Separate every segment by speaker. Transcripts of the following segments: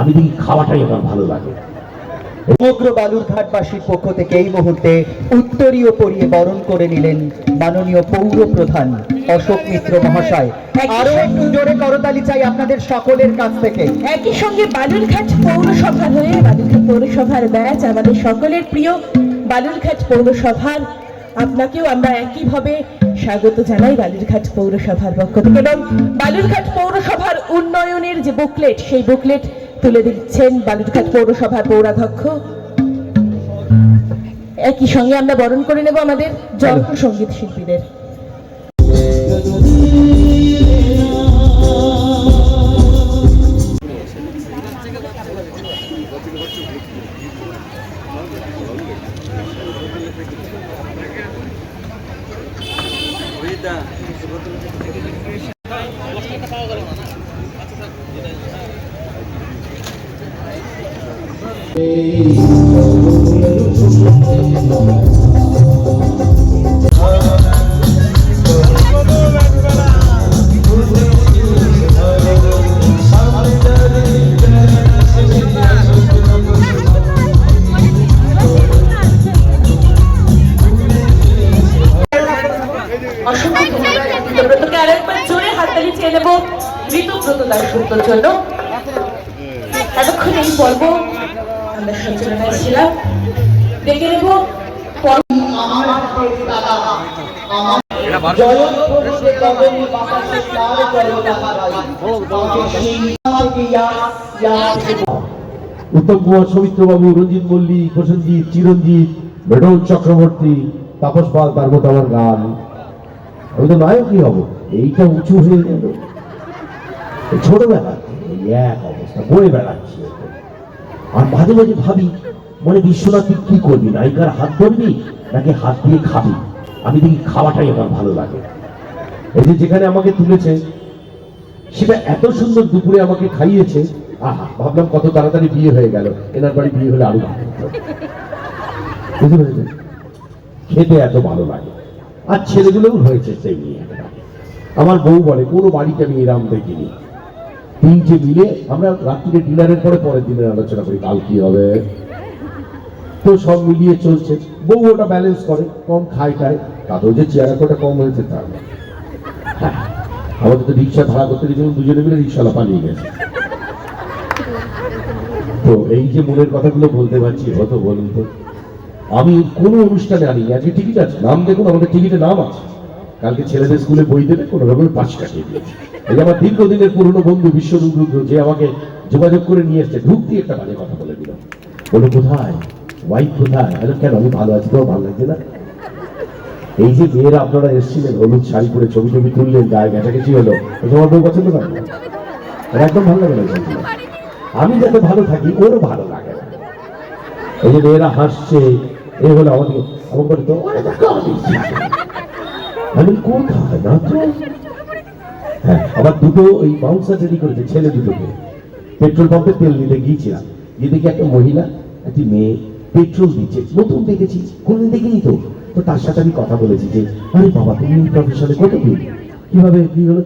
Speaker 1: আমি দেখি খাওয়াটাই আমার ভালো লাগে।
Speaker 2: সমগ্র বালুরঘাটবাসীর পক্ষ থেকে এই মুহূর্তে উত্তরীয় পরিয়ে বরণ করে নিলেন মাননীয় পৌর প্রধান অশোক মিত্র মহাশয়। আরও একটু জোরে করতালি চাই আপনাদের সকলের কাছ থেকে।
Speaker 3: একই সঙ্গে বালুরঘাট পৌরসভার হয়ে বালুরঘাট পৌরসভার ব্যাচ আমাদের সকলের প্রিয় বালুরঘাট পৌরসভার। আপনাকেও আমরা একইভাবে স্বাগত জানাই বালুরঘাট পৌরসভার পক্ষ থেকে। এবং বালুরঘাট পৌরসভার উন্নয়নের যে বুকলেট সেই বুকলেট তুলে দিচ্ছেন বালুরঘাট পৌরসভার পৌরাধ্যক্ষ। একই সঙ্গে আমরা বরণ করে নেব আমাদের যন্ত্র সংগীত শিল্পীদের। ধন্যবাদ ঋতুব্রত দাসগুপ্তর জন্য এতক্ষণ এই পর্ব আমরা সঞ্চালনায় ছিলাম দেখে নেব
Speaker 1: উত্তম কুমার সৌমিত্র বাবু রঞ্জিত মল্লিক, প্রসেনজিৎ চিরঞ্জিত মেডল চক্রবর্তী, তাপস পাল তার মতো আমার গান। আমি তো নায়কই হব। এইটা উঁচু হয়ে গেল থেকে এই এক অবস্থা, বয়ে বেড়াচ্ছি। আর মাঝে মাঝে ভাবি, মনে বিশ্বনাথ তুই কি করবি? নায়িকার হাত ধরবি নাকি হাত দিয়ে খাবি? আমি দেখি খাওয়াটাই আমার ভালো লাগে। এই যে যেখানে আমাকে তুলেছে, সেটা এত সুন্দর দুপুরে আমাকে খাইয়েছে, আহা, ভাবলাম কত তাড়াতাড়ি বিয়ে হয়ে গেল। এনার বাড়ি বিয়ে হলে আরও ভালো বুঝতে খেতে এত ভালো লাগে। আর ছেলেগুলোও হয়েছে সেই নিয়ে। আমার বউ বলে, কোনো বাড়িতে আমি এরাম দেখিনি। তিনটে মিলে আমরা রাত্রিরে ডিনারের পরে পরের দিনের আলোচনা করি কাল কি হবে। তো সব মিলিয়ে চলছে। বউ ওটা ব্যালেন্স করে কম খায় খায় তাতেও যে চেয়ার কোটা কম হয়েছে তা হ্যাঁ, আমাদের তো রিক্সা ভাড়া করতে গেছিলাম দুজনে মিলে রিক্সালা পালিয়ে গেছে। তো এই যে মনের কথাগুলো বলতে পারছি হতো বলুন তো। আমি কোনো অনুষ্ঠানে আনি আজকে টিকিট আছে। নাম দেখুন আমাদের টিকিটে নাম আছে। কালকে ছেলেদের স্কুলে বই দেবে কোনো রকমের পাশ কাটিয়ে দিয়েছে। এই যে আমার দীর্ঘদিনের পুরনো বন্ধু বিশ্বরুদ্র যে আমাকে যোগাযোগ করে নিয়ে এসছে ঢুকতে একটা বাজে কথা বলে দিল। বলে কোথায়? ওয়াইফ কোথায়? আরে কেন? আমি ভালো আছি তোমার ভালো লাগছে না? এই যে মেয়েরা আপনারা এসেছিলেন হলুদ শাড়ি পরে ছবি টবি তুললেন গায়ে গেছি হলো তোমার বউ পছন্দ করে না? একদম ভালো লাগে না আমি যাতে ভালো থাকি ওরও ভালো লাগে না। এই যে মেয়েরা হাসছে এ হলো আমাকে বলে তো "ওরে দেখো, আমি করি।" কোথায়? না তো হ্যাঁ আবার দুটো ওই বাউন্সার রেডি করেছে, ছেলে দুটোকে। পেট্রোল পাম্পে তেল নিতে গিয়েছিলাম। গিয়ে দেখি একটা মহিলা, একটি মেয়ে পেট্রোল দিচ্ছে। নতুন দেখেছি, কোনদিন দেখিনি তো। তো তার সাথে আমি কথা বলেছি যে, আরে বাবা, তুমি এই প্রফেশনে কত দিন? কীভাবে, কি হলো?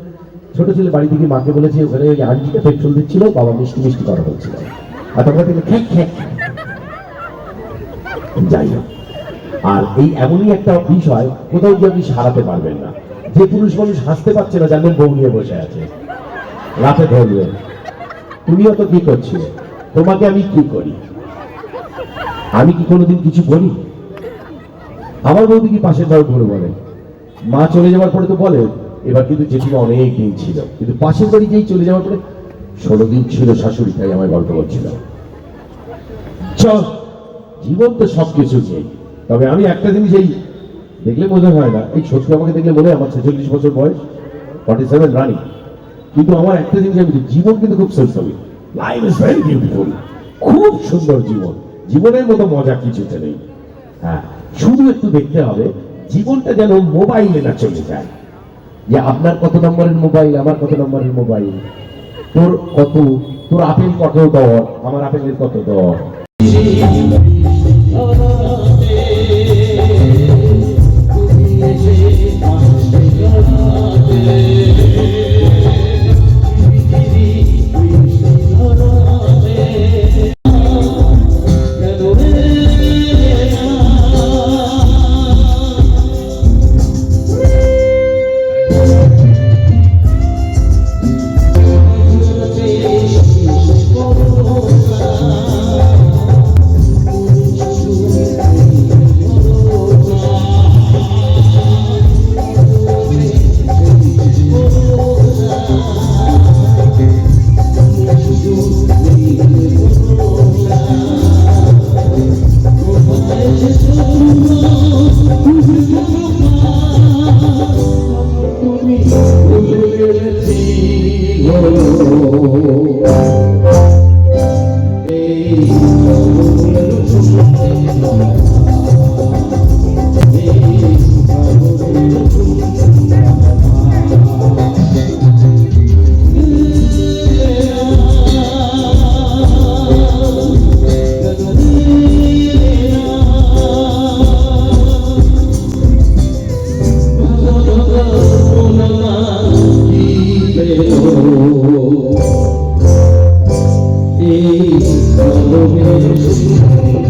Speaker 1: ছোট ছেলে বাড়ি থেকে মাকে বলেছে, ওখানে ওই আন্টিটা পেট্রোল দিচ্ছিল, বাবা মিষ্টি মিষ্টি কথা বলছিল। আর তোমরা থেকে যাই হোক। আর এই এমনই একটা বিষয় কোথাও গিয়ে আপনি সারাতে পারবেন না। যে পুরুষ মানুষ হাসতে পারছে না, জানবেন বউ নিয়ে বসে আছে। রাতে ধরবেন তুমিও তো কি করছিলে? তোমাকে আমি কি করি? আমি কি কোনোদিন কিছু বলি আমার বৌদি কি পাশের বাড়ি ঘুরে বলে? মা চলে যাওয়ার পরে তো বলে, এবার কিন্তু জেঠিমা অনেক দিন ছিল। কিন্তু পাশের বাড়ি যেই চলে যাওয়ার পরে ষোলো দিন ছিল শাশুড়ি, তাই আমার গল্প করছিল। জীবন তো সব কিছু নেই তবে আমি একটা জিনিস এই দেখলে মনে হয় না, এই সত্যি আমাকে দেখলে মনে হয় আমার ছেচল্লিশ বছর বয়স ফর্টি সেভেন রানিং কিন্তু আমার একটা জিনিস আমি জীবন কিন্তু খুব সুন্দর লাইফ ইজ ভেরি বিউটিফুল খুব সুন্দর জীবন। জীবনের মতো মজা কিছুতে নেই। হ্যাঁ শুধু একটু দেখতে হবে, জীবনটা যেন মোবাইলে না চলে যায়। যে আপনার কত নম্বরের মোবাইল আমার কত নম্বরের মোবাইল তোর কত, তোর আপেল কত দর? আমার আপেলের কত দর?
Speaker 4: Just Deus.